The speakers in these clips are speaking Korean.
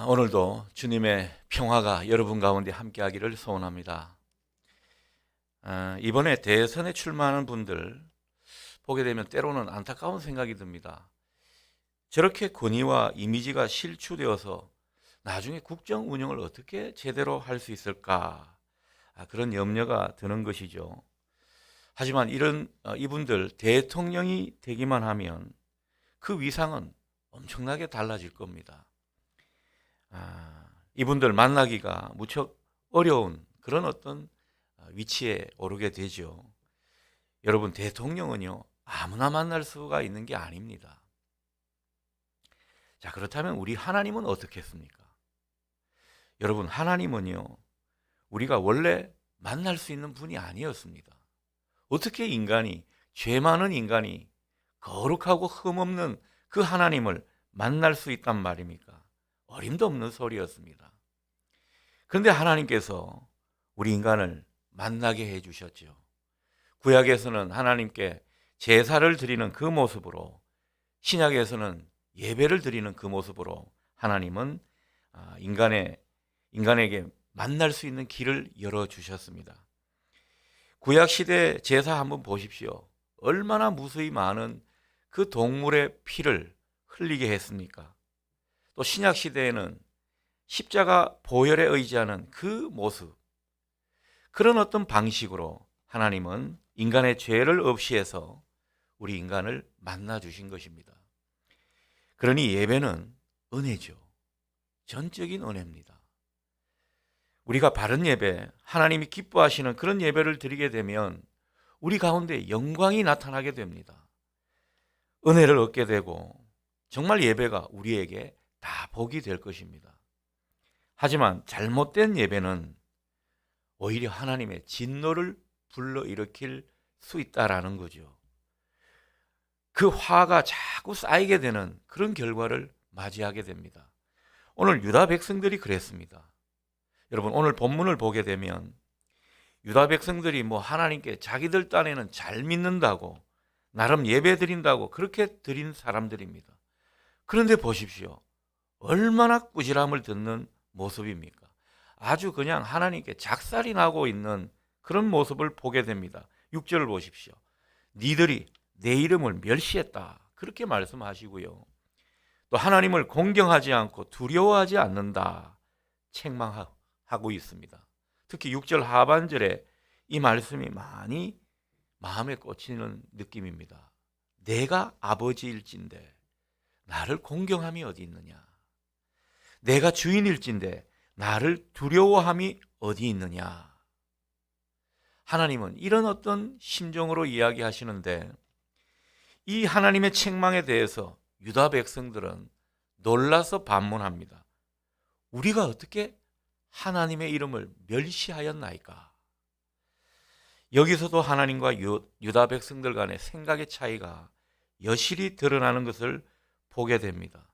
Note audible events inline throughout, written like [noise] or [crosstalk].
아, 오늘도 주님의 평화가 여러분 가운데 함께하기를 소원합니다. 아, 이번에 대선에 출마하는 분들 보게 되면 때로는 안타까운 생각이 듭니다. 저렇게 권위와 이미지가 실추되어서 나중에 국정 운영을 어떻게 제대로 할 수 있을까 아, 그런 염려가 드는 것이죠. 하지만 이런 어, 이분들 대통령이 되기만 하면 그 위상은 엄청나게 달라질 겁니다. 아, 이분들 만나기가 무척 어려운 그런 어떤 어, 위치에 오르게 되죠. 여러분 대통령은요 아무나 만날 수가 있는 게 아닙니다. 자 그렇다면 우리 하나님은 어떻겠습니까? 여러분 하나님은요 우리가 원래 만날 수 있는 분이 아니었습니다. 어떻게 인간이 죄 많은 인간이 거룩하고 흠없는 그 하나님을 만날 수 있단 말입니까? 어림도 없는 소리였습니다. 그런데 하나님께서 우리 인간을 만나게 해 주셨죠. 구약에서는 하나님께 제사를 드리는 그 모습으로 신약에서는 예배를 드리는 그 모습으로 하나님은 아, 인간의 인간에게 만날 수 있는 길을 열어 주셨습니다. 구약 시대 제사 한번 보십시오. 얼마나 무수히 많은 그 동물의 피를 흘리게 했습니까? 또 신약 시대에는 십자가 보혈에 의지하는 그 모습, 그런 어떤 방식으로 하나님은 인간의 죄를 없이 해서 우리 인간을 만나 주신 것입니다. 그러니 예배는 은혜죠. 전적인 은혜입니다. 우리가 바른 예배, 하나님이 기뻐하시는 그런 예배를 드리게 되면 우리 가운데 영광이 나타나게 됩니다. 은혜를 얻게 되고 정말 예배가 우리에게 다 복이 될 것입니다. 하지만 잘못된 예배는 오히려 하나님의 진노를 불러일으킬 수 있다라는 거죠. 그 화가 자꾸 쌓이게 되는 그런 결과를 맞이하게 됩니다. 오늘 유다 백성들이 그랬습니다. 여러분 오늘 본문을 보게 되면 유다 백성들이 뭐 하나님께 자기들 딴에는 잘 믿는다고 나름 예배 드린다고 그렇게 드린 사람들입니다. 그런데 보십시오. 얼마나 꾸지람을 듣는 모습입니까? 아주 그냥 하나님께 작살이 나고 있는 그런 모습을 보게 됩니다. 6절을 보십시오. 니들이 내 이름을 멸시했다. 그렇게 말씀하시고요. 또 하나님을 공경하지 않고 두려워하지 않는다. 책망하고 있습니다. 특히 6절 하반절에 이 말씀이 많이 마음에 꽂히는 느낌입니다. 내가 아버지일진데 나를 공경함이 어디 있느냐? 내가 주인일진데 나를 두려워함이 어디 있느냐? 하나님은 이런 어떤 심정으로 이야기하시는데 이 하나님의 책망에 대해서 유다 백성들은 놀라서 반문합니다. 우리가 어떻게 하나님의 이름을 멸시하였나이까? 여기서도 하나님과 유다 백성들 간의 생각의 차이가 여실히 드러나는 것을 보게 됩니다.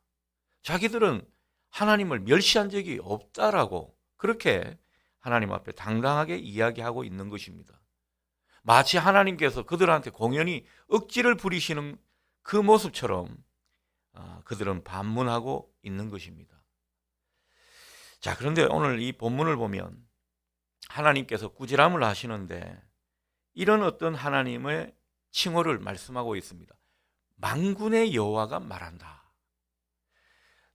자기들은 하나님을 멸시한 적이 없다라고 그렇게 하나님 앞에 당당하게 이야기하고 있는 것입니다. 마치 하나님께서 그들한테 공연히 억지를 부리시는 그 모습처럼 아, 그들은 반문하고 있는 것입니다. 자, 그런데 오늘 이 본문을 보면 하나님께서 꾸지람을 하시는데 이런 어떤 하나님의 칭호를 말씀하고 있습니다. 망군의 여호와가 말한다.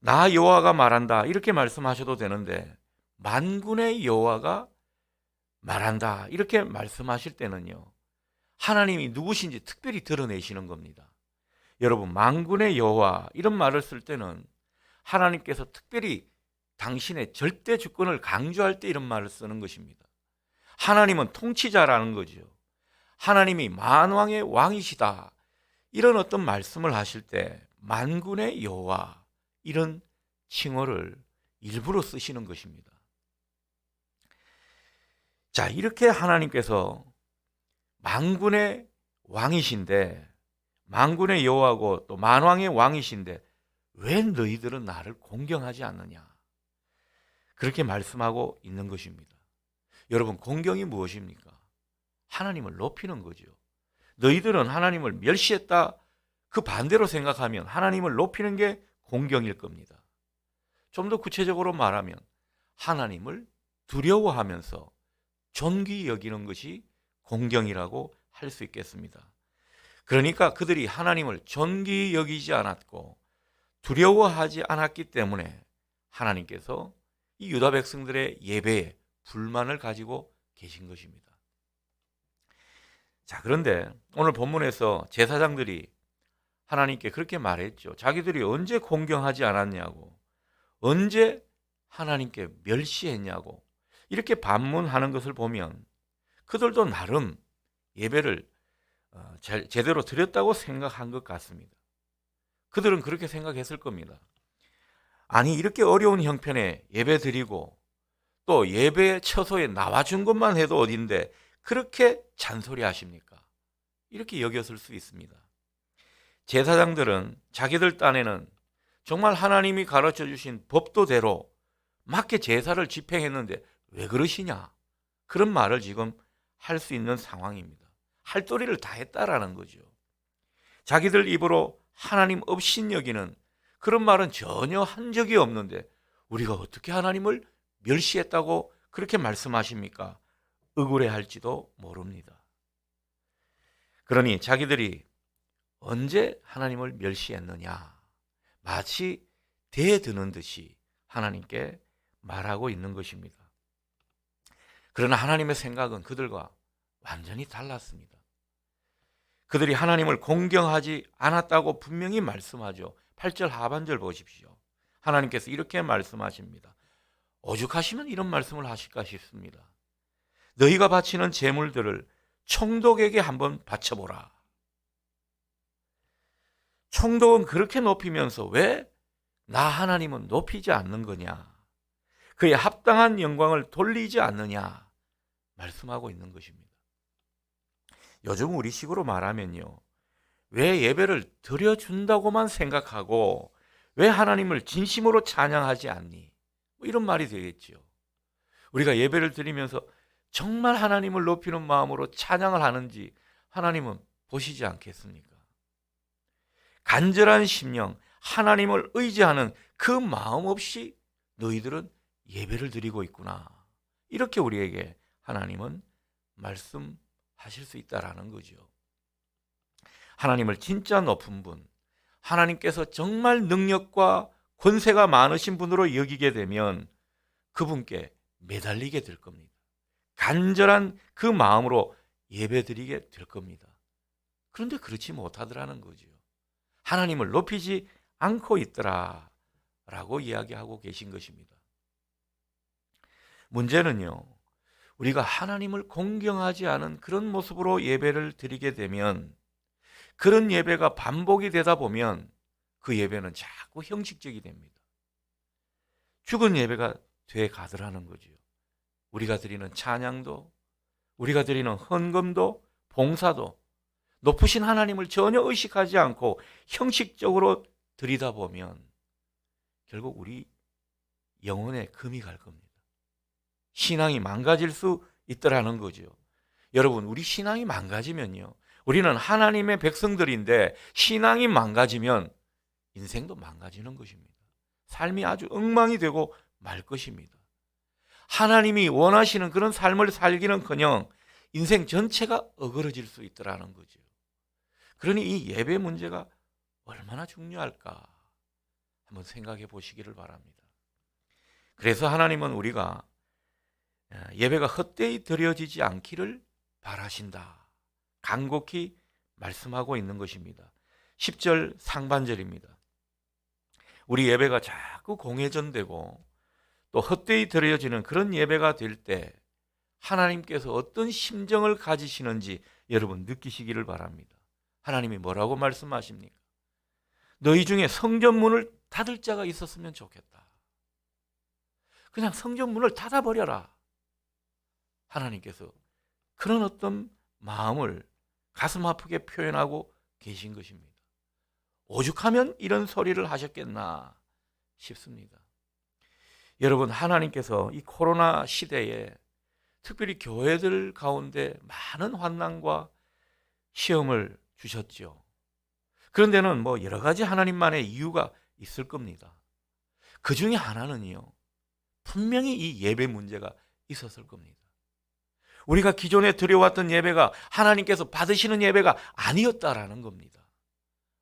나 여호와가 말한다. 이렇게 말씀하셔도 되는데 만군의 여호와가 말한다. 이렇게 말씀하실 때는요. 하나님이 누구신지 특별히 드러내시는 겁니다. 여러분, 만군의 여호와 이런 말을 쓸 때는 하나님께서 특별히 당신의 절대 주권을 강조할 때 이런 말을 쓰는 것입니다. 하나님은 통치자라는 거죠. 하나님이 만왕의 왕이시다. 이런 어떤 말씀을 하실 때 만군의 여호와 이런 칭호를 일부러 쓰시는 것입니다. 자, 이렇게 하나님께서 만군의 왕이신데 만군의 여호와고 또 만왕의 왕이신데 왜 너희들은 나를 공경하지 않느냐? 그렇게 말씀하고 있는 것입니다. 여러분, 공경이 무엇입니까? 하나님을 높이는 거죠. 너희들은 하나님을 멸시했다. 그 반대로 생각하면 하나님을 높이는 게 공경일 겁니다. 좀 더 구체적으로 말하면 하나님을 두려워하면서 존귀 여기는 것이 공경이라고 할 수 있겠습니다. 그러니까 그들이 하나님을 존귀 여기지 않았고 두려워하지 않았기 때문에 하나님께서 이 유다 백성들의 예배에 불만을 가지고 계신 것입니다. 자, 그런데 오늘 본문에서 제사장들이 하나님께 그렇게 말했죠. 자기들이 언제 공경하지 않았냐고, 언제 하나님께 멸시했냐고, 이렇게 반문하는 것을 보면 그들도 나름 예배를 어, 제- 제대로 드렸다고 생각한 것 같습니다. 그들은 그렇게 생각했을 겁니다. 아니, 이렇게 어려운 형편에 예배 드리고 또 예배 처소에 나와준 것만 해도 어딘데 그렇게 잔소리 하십니까? 이렇게 여겼을 수 있습니다. 제사장들은 자기들 딴에는 정말 하나님이 가르쳐 주신 법도대로 맞게 제사를 집행했는데 왜 그러시냐? 그런 말을 지금 할 수 있는 상황입니다. 할 도리를 다 했다라는 거죠. 자기들 입으로 하나님 없인 여기는 그런 말은 전혀 한 적이 없는데 우리가 어떻게 하나님을 멸시했다고 그렇게 말씀하십니까? 억울해 할지도 모릅니다. 그러니 자기들이 언제 하나님을 멸시했느냐? 마치 대드는 듯이 하나님께 말하고 있는 것입니다. 그러나 하나님의 생각은 그들과 완전히 달랐습니다. 그들이 하나님을 공경하지 않았다고 분명히 말씀하죠. 8절 하반절 보십시오. 하나님께서 이렇게 말씀하십니다. 오죽하시면 이런 말씀을 하실까 싶습니다. 너희가 바치는 제물들을 총독에게 한번 바쳐보라. 총독은 그렇게 높이면서 왜 나 하나님은 높이지 않는 거냐? 그에 합당한 영광을 돌리지 않느냐? 말씀하고 있는 것입니다. 요즘 우리식으로 말하면요. 왜 예배를 드려준다고만 생각하고 왜 하나님을 진심으로 찬양하지 않니? 뭐 이런 말이 되겠죠. 우리가 예배를 드리면서 정말 하나님을 높이는 마음으로 찬양을 하는지 하나님은 보시지 않겠습니까? 간절한 심령, 하나님을 의지하는 그 마음 없이 너희들은 예배를 드리고 있구나. 이렇게 우리에게 하나님은 말씀하실 수 있다라는 거죠. 하나님을 진짜 높은 분, 하나님께서 정말 능력과 권세가 많으신 분으로 여기게 되면 그분께 매달리게 될 겁니다. 간절한 그 마음으로 예배드리게 될 겁니다. 그런데 그렇지 못하더라는 거죠. 하나님을 높이지 않고 있더라 라고 이야기하고 계신 것입니다. 문제는요, 우리가 하나님을 공경하지 않은 그런 모습으로 예배를 드리게 되면 그런 예배가 반복이 되다 보면 그 예배는 자꾸 형식적이 됩니다. 죽은 예배가 돼 가더라는 거죠. 우리가 드리는 찬양도, 우리가 드리는 헌금도, 봉사도 높으신 하나님을 전혀 의식하지 않고 형식적으로 드리다 보면 결국 우리 영혼에 금이 갈 겁니다. 신앙이 망가질 수 있더라는 거죠. 여러분, 우리 신앙이 망가지면요. 우리는 하나님의 백성들인데 신앙이 망가지면 인생도 망가지는 것입니다. 삶이 아주 엉망이 되고 말 것입니다. 하나님이 원하시는 그런 삶을 살기는 커녕 인생 전체가 어그러질 수 있더라는 거죠. 그러니 이 예배 문제가 얼마나 중요할까 한번 생각해 보시기를 바랍니다. 그래서 하나님은 우리가 예배가 헛되이 드려지지 않기를 바라신다. 간곡히 말씀하고 있는 것입니다. 10절 상반절입니다. 우리 예배가 자꾸 공회전되고 또 헛되이 드려지는 그런 예배가 될 때 하나님께서 어떤 심정을 가지시는지 여러분 느끼시기를 바랍니다. 하나님이 뭐라고 말씀하십니까? 너희 중에 성전문을 닫을 자가 있었으면 좋겠다. 그냥 성전문을 닫아버려라. 하나님께서 그런 어떤 마음을 가슴 아프게 표현하고 계신 것입니다. 오죽하면 이런 소리를 하셨겠나 싶습니다. 여러분, 하나님께서 이 코로나 시대에 특별히 교회들 가운데 많은 환난과 시험을 주셨죠. 그런데는 뭐 여러 가지 하나님만의 이유가 있을 겁니다. 그 중에 하나는요. 분명히 이 예배 문제가 있었을 겁니다. 우리가 기존에 드려왔던 예배가 하나님께서 받으시는 예배가 아니었다라는 겁니다.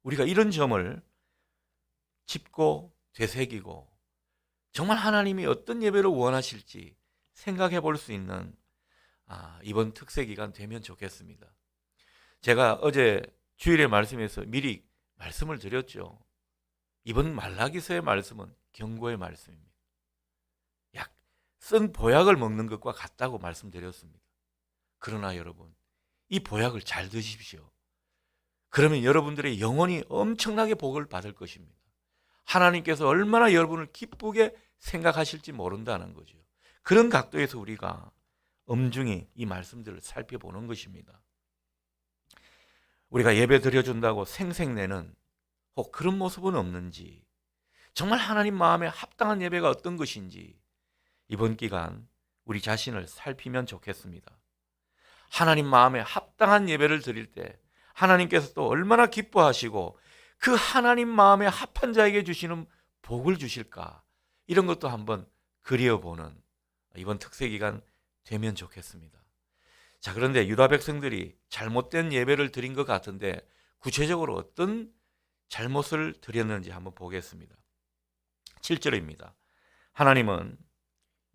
우리가 이런 점을 짚고 되새기고 정말 하나님이 어떤 예배를 원하실지 생각해 볼 수 있는 아, 이번 특세 기간 되면 좋겠습니다. 제가 어제 주일의 말씀에서 미리 말씀을 드렸죠. 이번 말라기서의 말씀은 경고의 말씀입니다. 약 쓴 보약을 먹는 것과 같다고 말씀드렸습니다. 그러나 여러분, 이 보약을 잘 드십시오. 그러면 여러분들의 영혼이 엄청나게 복을 받을 것입니다. 하나님께서 얼마나 여러분을 기쁘게 생각하실지 모른다는 거죠. 그런 각도에서 우리가 엄중히 이 말씀들을 살펴보는 것입니다. 우리가 예배 드려준다고 생색내는 혹 그런 모습은 없는지, 정말 하나님 마음에 합당한 예배가 어떤 것인지, 이번 기간 우리 자신을 살피면 좋겠습니다. 하나님 마음에 합당한 예배를 드릴 때, 하나님께서 또 얼마나 기뻐하시고, 그 하나님 마음에 합한 자에게 주시는 복을 주실까, 이런 것도 한번 그려보는 이번 특세 기간 되면 좋겠습니다. 자, 그런데 유다 백성들이 잘못된 예배를 드린 것 같은데 구체적으로 어떤 잘못을 드렸는지 한번 보겠습니다. 7절입니다. 하나님은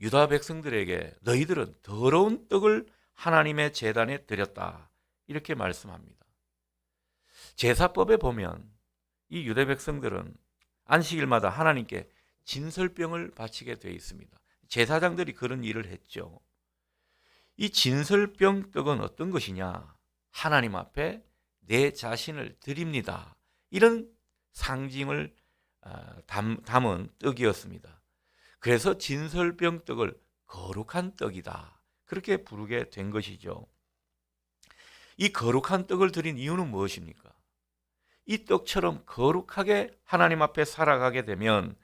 유다 백성들에게 너희들은 더러운 떡을 하나님의 제단에 드렸다. 이렇게 말씀합니다. 제사법에 보면 이 유대 백성들은 안식일마다 하나님께 진설병을 바치게 되어 있습니다. 제사장들이 그런 일을 했죠. 이 진설병 떡은 어떤 것이냐? 하나님 앞에 내 자신을 드립니다. 이런 상징을 아, 담은 떡이었습니다. 그래서 진설병 떡을 거룩한 떡이다. 그렇게 부르게 된 것이죠. 이 거룩한 떡을 드린 이유는 무엇입니까? 이 떡처럼 거룩하게 하나님 앞에 살아가게 되면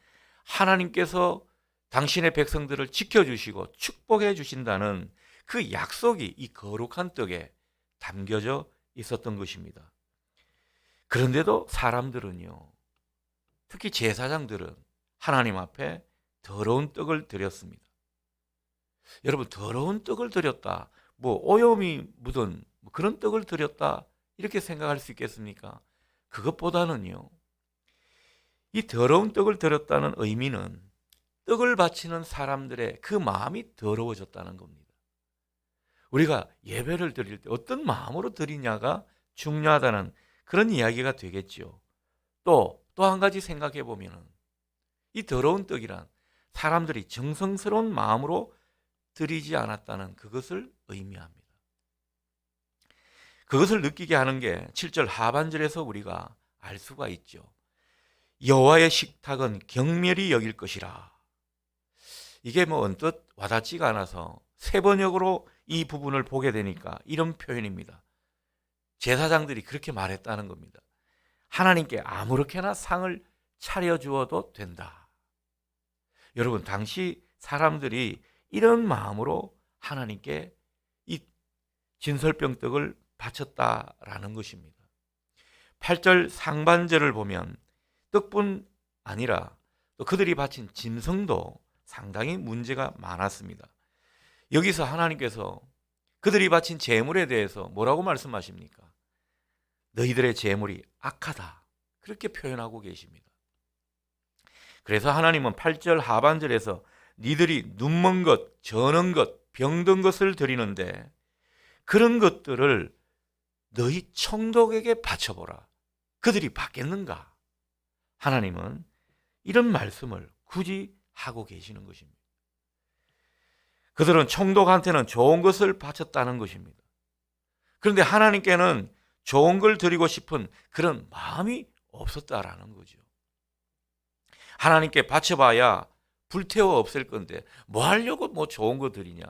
하나님께서 당신의 백성들을 지켜주시고 축복해 주신다는 그 약속이 이 거룩한 떡에 담겨져 있었던 것입니다. 그런데도 사람들은요, 특히 제사장들은 하나님 앞에 더러운 떡을 드렸습니다. 여러분, 더러운 떡을 드렸다, 뭐 오염이 묻은 뭐 그런 떡을 드렸다, 이렇게 생각할 수 있겠습니까? 그것보다는요, 이 더러운 떡을 드렸다는 의미는 떡을 바치는 사람들의 그 마음이 더러워졌다는 겁니다. 우리가 예배를 드릴 때 어떤 마음으로 드리냐가 중요하다는 그런 이야기가 되겠죠. 또, 또 한 가지 생각해 보면 이 더러운 떡이란 사람들이 정성스러운 마음으로 드리지 않았다는 그것을 의미합니다. 그것을 느끼게 하는 게 7절 하반절에서 우리가 알 수가 있죠. 여호와의 식탁은 경멸이 여길 것이라. 이게 뭐 언뜻 와닿지가 않아서 세 번역으로 이 부분을 보게 되니까 이런 표현입니다. 제사장들이 그렇게 말했다는 겁니다. 하나님께 아무렇게나 상을 차려주어도 된다. 여러분, 당시 사람들이 이런 마음으로 하나님께 이 진설병떡을 바쳤다라는 것입니다. 8절 상반절을 보면 떡뿐 아니라 또 그들이 바친 짐승도 상당히 문제가 많았습니다. 여기서 하나님께서 그들이 바친 재물에 대해서 뭐라고 말씀하십니까? 너희들의 재물이 악하다. 그렇게 표현하고 계십니다. 그래서 하나님은 8절 하반절에서 니들이 눈먼 것, 저는 것, 병든 것을 드리는데 그런 것들을 너희 청독에게 바쳐보라. 그들이 받겠는가? 하나님은 이런 말씀을 굳이 하고 계시는 것입니다. 그들은 총독한테는 좋은 것을 바쳤다는 것입니다. 그런데 하나님께는 좋은 걸 드리고 싶은 그런 마음이 없었다라는 거죠. 하나님께 바쳐봐야 불태워 없앨 건데 뭐 하려고 뭐 좋은 거 드리냐?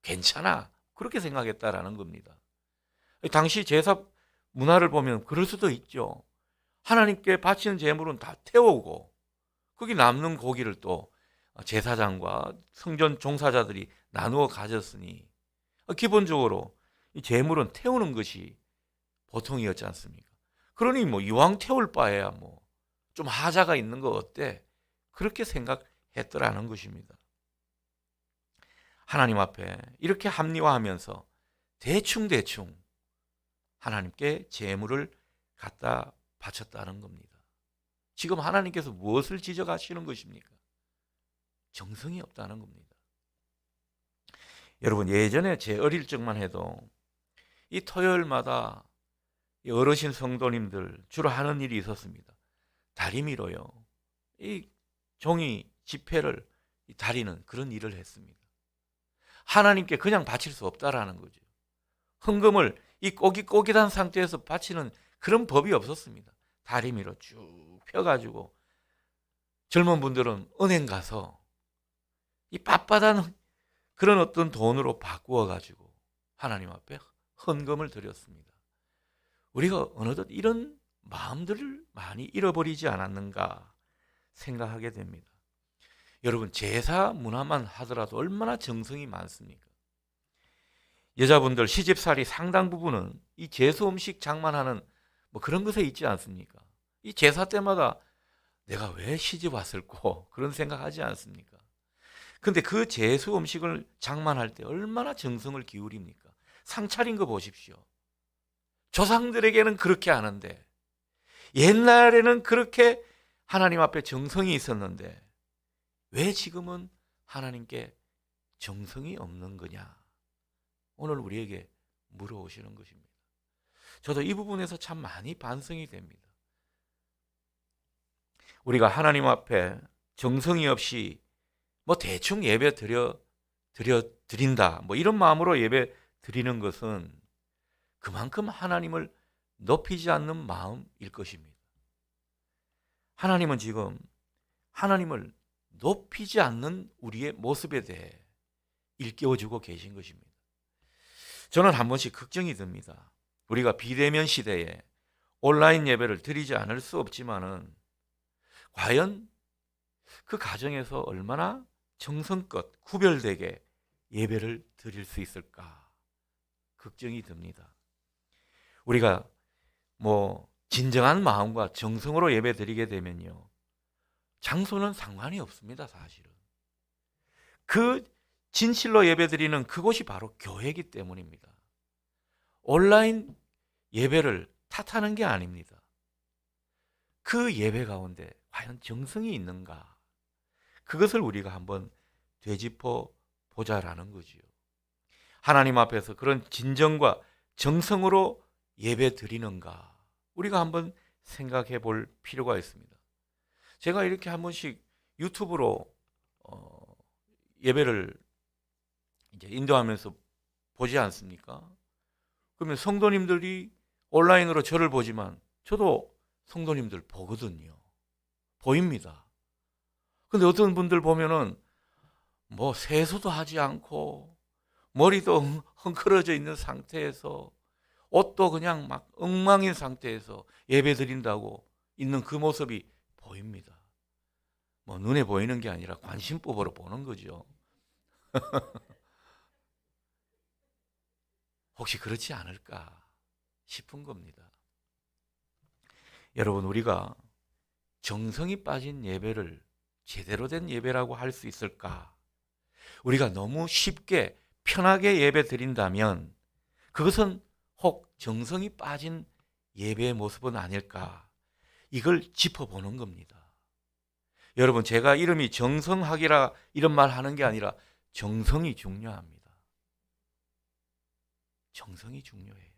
괜찮아. 그렇게 생각했다라는 겁니다. 당시 제사 문화를 보면 그럴 수도 있죠. 하나님께 바치는 제물은 다 태우고 거기 남는 고기를 또 제사장과 성전 종사자들이 나누어 가졌으니 기본적으로 이 제물은 태우는 것이 보통이었지 않습니까? 그러니 뭐 이왕 태울 바에야 뭐 좀 하자가 있는 거 어때? 그렇게 생각했더라는 것입니다. 하나님 앞에 이렇게 합리화하면서 대충 대충 하나님께 재물을 갖다 바쳤다는 겁니다. 지금 하나님께서 무엇을 지적하시는 것입니까? 정성이 없다는 겁니다. 여러분 예전에 제 어릴 적만 해도 이 토요일마다 이 어르신 성도님들 주로 하는 일이 있었습니다. 다리미로요. 이 종이 지폐를 이 다리는 그런 일을 했습니다. 하나님께 그냥 바칠 수 없다라는 거죠. 헌금을 이 꼬깃꼬깃한 상태에서 바치는 그런 법이 없었습니다. 다리미로 쭉 펴가지고 젊은 분들은 은행 가서 이 빳빳한 그런 어떤 돈으로 바꾸어 가지고 하나님 앞에 헌금을 드렸습니다. 우리가 어느덧 이런 마음들을 많이 잃어버리지 않았는가 생각하게 됩니다. 여러분 제사 문화만 하더라도 얼마나 정성이 많습니까? 여자분들 시집살이 상당 부분은 이 제수 음식 장만하는 뭐 그런 것에 있지 않습니까? 이 제사 때마다 내가 왜 시집 왔을꼬 그런 생각하지 않습니까? 근데 그 제수 음식을 장만할 때 얼마나 정성을 기울입니까? 상 차린 거 보십시오. 조상들에게는 그렇게 하는데 옛날에는 그렇게 하나님 앞에 정성이 있었는데 왜 지금은 하나님께 정성이 없는 거냐? 오늘 우리에게 물어오시는 것입니다. 저도 이 부분에서 참 많이 반성이 됩니다. 우리가 하나님 앞에 정성이 없이 뭐 대충 예배 드려 드려 드린다 뭐 이런 마음으로 예배 드리는 것은 그만큼 하나님을 높이지 않는 마음일 것입니다. 하나님은 지금 하나님을 높이지 않는 우리의 모습에 대해 일깨워주고 계신 것입니다. 저는 한 번씩 걱정이 듭니다. 우리가 비대면 시대에 온라인 예배를 드리지 않을 수 없지만은 과연 그 가정에서 얼마나 정성껏 구별되게 예배를 드릴 수 있을까 걱정이 듭니다. 우리가 뭐 진정한 마음과 정성으로 예배 드리게 되면요. 장소는 상관이 없습니다, 사실은. 그 진실로 예배 드리는 그곳이 바로 교회이기 때문입니다. 온라인 예배를 탓하는 게 아닙니다. 그 예배 가운데 과연 정성이 있는가? 그것을 우리가 한번 되짚어 보자라는 거지요. 하나님 앞에서 그런 진정과 정성으로 예배 드리는가? 우리가 한번 생각해 볼 필요가 있습니다. 제가 이렇게 한 번씩 유튜브로 어, 예배를 이제 인도하면서 보지 않습니까? 그러면 성도님들이 온라인으로 저를 보지만 저도 성도님들 보거든요. 보입니다. 근데 어떤 분들 보면은 뭐 세수도 하지 않고 머리도 헝클어져 있는 상태에서 옷도 그냥 막 엉망인 상태에서 예배 드린다고 있는 그 모습이 보입니다. 뭐 눈에 보이는 게 아니라 관심법으로 보는 거죠. [laughs] 혹시 그렇지 않을까 싶은 겁니다. 여러분 우리가 정성이 빠진 예배를 제대로 된 예배라고 할 수 있을까? 우리가 너무 쉽게 편하게 예배 드린다면 그것은 혹 정성이 빠진 예배의 모습은 아닐까? 이걸 짚어보는 겁니다. 여러분, 제가 이름이 정성학이라 이런 말 하는 게 아니라 정성이 중요합니다. 정성이 중요해요.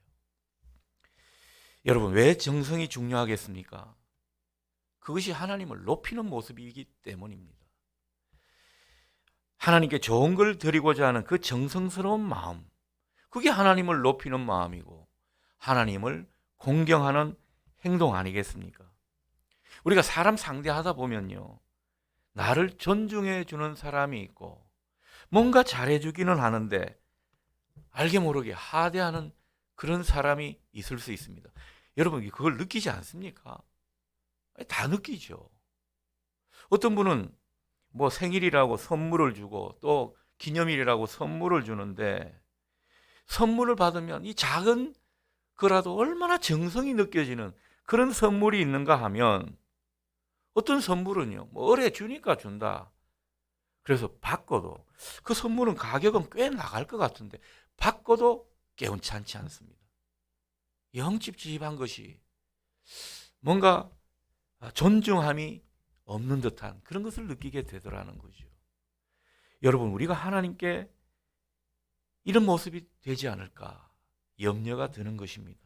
여러분, 왜 정성이 중요하겠습니까? 그것이 하나님을 높이는 모습이기 때문입니다. 하나님께 좋은 걸 드리고자 하는 그 정성스러운 마음, 그게 하나님을 높이는 마음이고, 하나님을 공경하는 행동 아니겠습니까? 우리가 사람 상대하다 보면요. 나를 존중해 주는 사람이 있고 뭔가 잘해 주기는 하는데 알게 모르게 하대하는 그런 사람이 있을 수 있습니다. 여러분 그걸 느끼지 않습니까? 다 느끼죠. 어떤 분은 뭐 생일이라고 선물을 주고 또 기념일이라고 선물을 주는데 선물을 받으면 이 작은 거라도 얼마나 정성이 느껴지는 그런 선물이 있는가 하면 어떤 선물은요, 뭐 어뢰 주니까 준다. 그래서 받고도 그 선물은 가격은 꽤 나갈 것 같은데 받고도 깨운찬치 않습니다. 영 찝찝한 것이 뭔가 존중함이 없는 듯한 그런 것을 느끼게 되더라는 거죠. 여러분, 우리가 하나님께 이런 모습이 되지 않을까 염려가 드는 것입니다.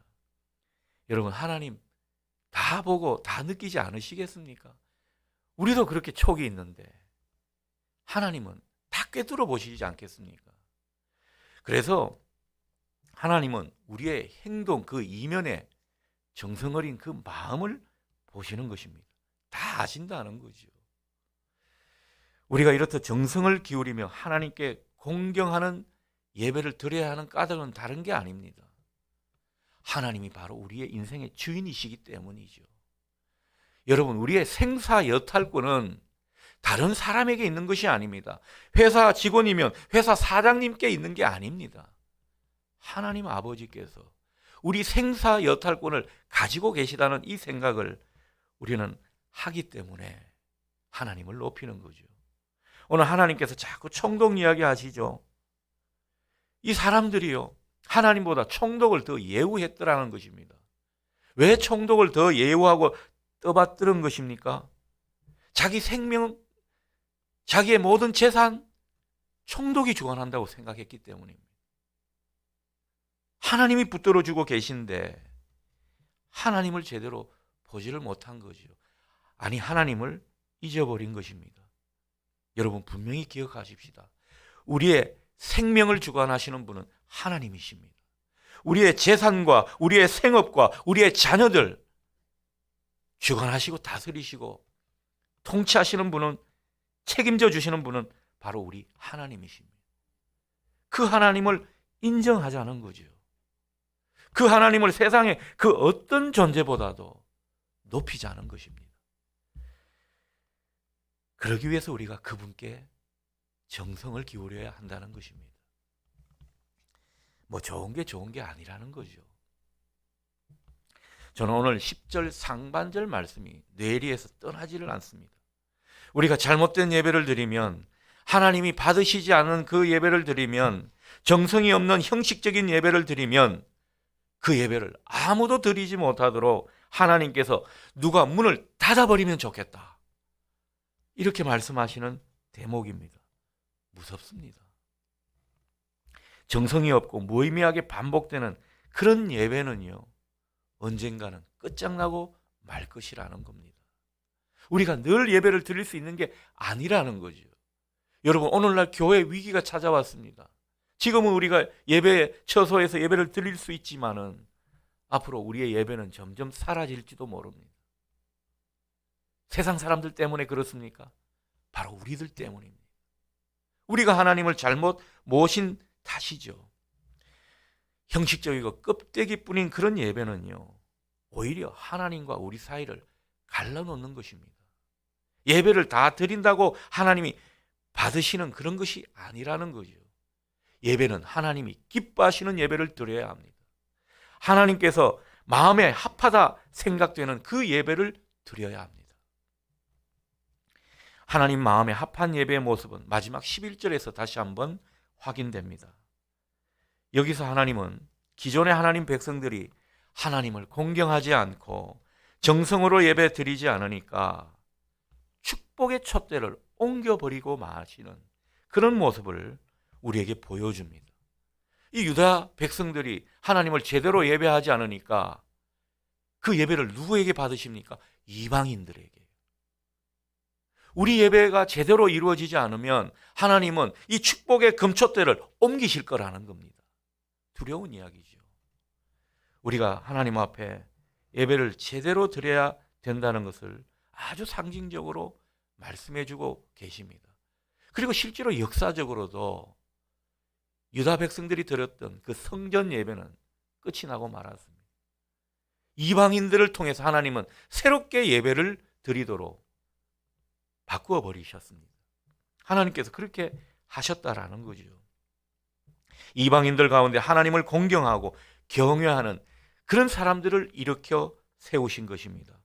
여러분, 하나님 다 보고 다 느끼지 않으시겠습니까? 우리도 그렇게 촉이 있는데 하나님은 다 꿰뚫어 보시지 않겠습니까? 그래서 하나님은 우리의 행동 그 이면에 정성 어린 그 마음을 보시는 것입니다. 다 아신다는 거죠. 우리가 이렇듯 정성을 기울이며 하나님께 공경하는 예배를 드려야 하는 까닭은 다른 게 아닙니다. 하나님이 바로 우리의 인생의 주인이시기 때문이죠. 여러분, 우리의 생사 여탈권은 다른 사람에게 있는 것이 아닙니다. 회사 직원이면 회사 사장님께 있는 게 아닙니다. 하나님 아버지께서 우리 생사 여탈권을 가지고 계시다는 이 생각을 우리는 하기 때문에 하나님을 높이는 거죠. 오늘 하나님께서 자꾸 총독 이야기 하시죠. 이 사람들이요. 하나님보다 총독을 더 예우했더라는 것입니다. 왜 총독을 더 예우하고 떠받드는 것입니까? 자기 생명, 자기의 모든 재산, 총독이 주관한다고 생각했기 때문입니다. 하나님이 붙들어 주고 계신데 하나님을 제대로 보지를 못한 거죠. 아니 하나님을 잊어버린 것입니다. 여러분 분명히 기억하십시다. 우리의 생명을 주관하시는 분은 하나님이십니다. 우리의 재산과 우리의 생업과 우리의 자녀들 주관하시고 다스리시고 통치하시는 분은 책임져 주시는 분은 바로 우리 하나님이십니다. 그 하나님을 인정하자는 거죠. 그 하나님을 세상의 그 어떤 존재보다도 높이자는 것입니다. 그러기 위해서 우리가 그분께 정성을 기울여야 한다는 것입니다. 뭐 좋은 게 좋은 게 아니라는 거죠. 저는 오늘 10절 상반절 말씀이 뇌리에서 떠나지를 않습니다. 우리가 잘못된 예배를 드리면 하나님이 받으시지 않은 그 예배를 드리면 정성이 없는 형식적인 예배를 드리면 그 예배를 아무도 드리지 못하도록 하나님께서 누가 문을 닫아버리면 좋겠다. 이렇게 말씀하시는 대목입니다. 무섭습니다. 정성이 없고 무의미하게 반복되는 그런 예배는요, 언젠가는 끝장나고 말 것이라는 겁니다. 우리가 늘 예배를 드릴 수 있는 게 아니라는 거죠. 여러분, 오늘날 교회 위기가 찾아왔습니다. 지금은 우리가 예배 처소에서 예배를 드릴 수 있지만은 앞으로 우리의 예배는 점점 사라질지도 모릅니다. 세상 사람들 때문에 그렇습니까? 바로 우리들 때문입니다. 우리가 하나님을 잘못 모신 탓이죠. 형식적이고 껍데기뿐인 그런 예배는요. 오히려 하나님과 우리 사이를 갈라놓는 것입니다. 예배를 다 드린다고 하나님이 받으시는 그런 것이 아니라는 거죠. 예배는 하나님이 기뻐하시는 예배를 드려야 합니다. 하나님께서 마음에 합하다 생각되는 그 예배를 드려야 합니다. 하나님 마음에 합한 예배의 모습은 마지막 11절에서 다시 한번 확인됩니다. 여기서 하나님은 기존의 하나님 백성들이 하나님을 공경하지 않고 정성으로 예배 드리지 않으니까 축복의 촛대를 옮겨버리고 마시는 그런 모습을 우리에게 보여줍니다. 이 유다 백성들이 하나님을 제대로 예배하지 않으니까 그 예배를 누구에게 받으십니까? 이방인들에게. 우리 예배가 제대로 이루어지지 않으면 하나님은 이 축복의 금초대를 옮기실 거라는 겁니다. 두려운 이야기죠. 우리가 하나님 앞에 예배를 제대로 드려야 된다는 것을 아주 상징적으로 말씀해 주고 계십니다. 그리고 실제로 역사적으로도 유다 백성들이 드렸던 그 성전 예배는 끝이 나고 말았습니다. 이방인들을 통해서 하나님은 새롭게 예배를 드리도록 바꾸어 버리셨습니다. 하나님께서 그렇게 하셨다라는 거죠. 이방인들 가운데 하나님을 공경하고 경외하는 그런 사람들을 일으켜 세우신 것입니다.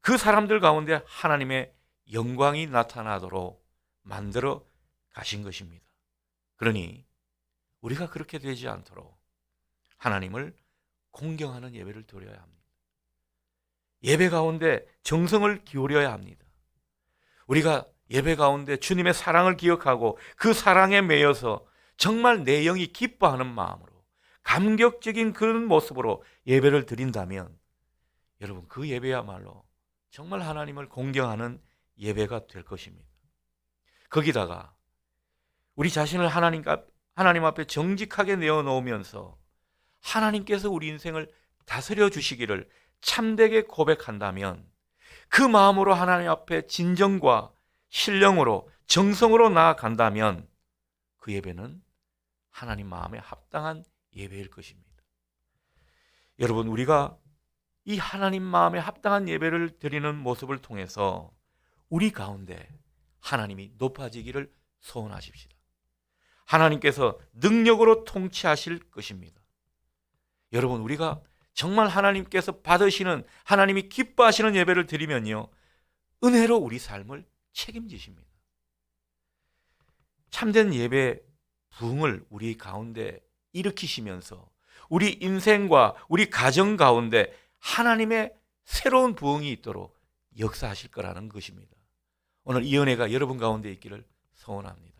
그 사람들 가운데 하나님의 영광이 나타나도록 만들어 가신 것입니다. 그러니 우리가 그렇게 되지 않도록 하나님을 공경하는 예배를 드려야 합니다. 예배 가운데 정성을 기울여야 합니다. 우리가 예배 가운데 주님의 사랑을 기억하고 그 사랑에 매여서 정말 내 영이 기뻐하는 마음으로 감격적인 그런 모습으로 예배를 드린다면 여러분 그 예배야말로 정말 하나님을 공경하는 예배가 될 것입니다. 거기다가 우리 자신을 하나님, 앞- 하나님 앞에 정직하게 내어놓으면서 하나님께서 우리 인생을 다스려 주시기를 참되게 고백한다면 그 마음으로 하나님 앞에 진정과 신령으로 정성으로 나아간다면 그 예배는 하나님 마음에 합당한 예배일 것입니다. 여러분 우리가 이 하나님 마음에 합당한 예배를 드리는 모습을 통해서 우리 가운데 하나님이 높아지기를 소원하십시다. 하나님께서 능력으로 통치하실 것입니다. 여러분 우리가 정말 하나님께서 받으시는 하나님이 기뻐하시는 예배를 드리면요. 은혜로 우리 삶을 책임지십니다. 참된 예배 부흥을 우리 가운데 일으키시면서 우리 인생과 우리 가정 가운데 하나님의 새로운 부흥이 있도록 역사하실 거라는 것입니다. 오늘 이 은혜가 여러분 가운데 있기를 소원합니다.